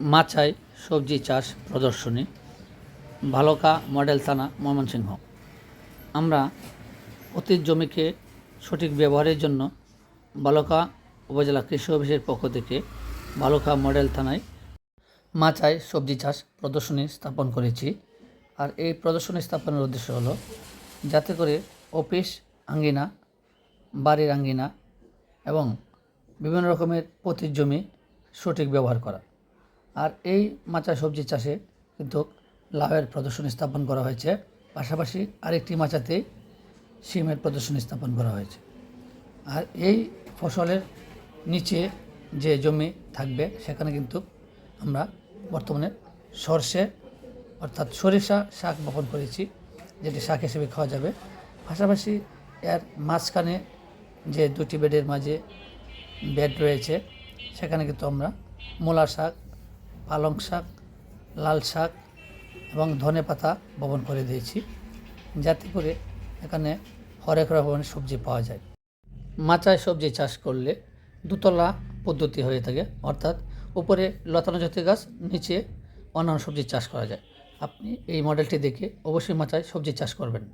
মাচায় সবজি চাষ প্রদর্শনী, ভালকা মডেল থানা, ময়মনসিংহ। আমরা প্রতি জমিকে সঠিক ব্যবহারের জন্য বালকা উপজেলা কৃষি অফিসের পক্ষ থেকে বালকা মডেল থানায় মাচায় সবজি চাষ প্রদর্শনী স্থাপন করেছি। আর এই প্রদর্শনী স্থাপনের উদ্দেশ্য হলো যাতে করে অফিস আঙ্গিনা, বাড়ির আঙ্গিনা এবং বিভিন্ন রকমের প্রতি জমি সঠিক ব্যবহার করা। আর এই মাচা সবজি চাষে কিন্তু লাভের প্রদর্শন স্থাপন করা হয়েছে। পাশাপাশি আরেকটি মাচাতে সিমের প্রদর্শন স্থাপন করা হয়েছে। আর এই ফসলের নিচে যে জমি থাকবে, সেখানে কিন্তু আমরা বর্তমানে সর্ষে, অর্থাৎ সরিষা শাক বপন করেছি, যেটি শাক হিসেবে খাওয়া যাবে। পাশাপাশি এর মাঝখানে যে দুটি বেডের মাঝে বেড রয়েছে, সেখানে কিন্তু আমরা মূলা শাক পালং শাক, লাল শাক এবং ধনে পাতা বপন করে দিয়েছি, যাতে করে এখানে হরেক রকমের সবজি পাওয়া যায়। মাচায় সবজি চাষ করলে দুতলা পদ্ধতি হয়ে থাকে, অর্থাৎ উপরে লতানো জাতীয় গাছ, নিচে অন্যান্য সবজি চাষ করা যায়। আপনি এই মডেলটি দেখে অবশ্যই মাচায় সবজি চাষ করবেন।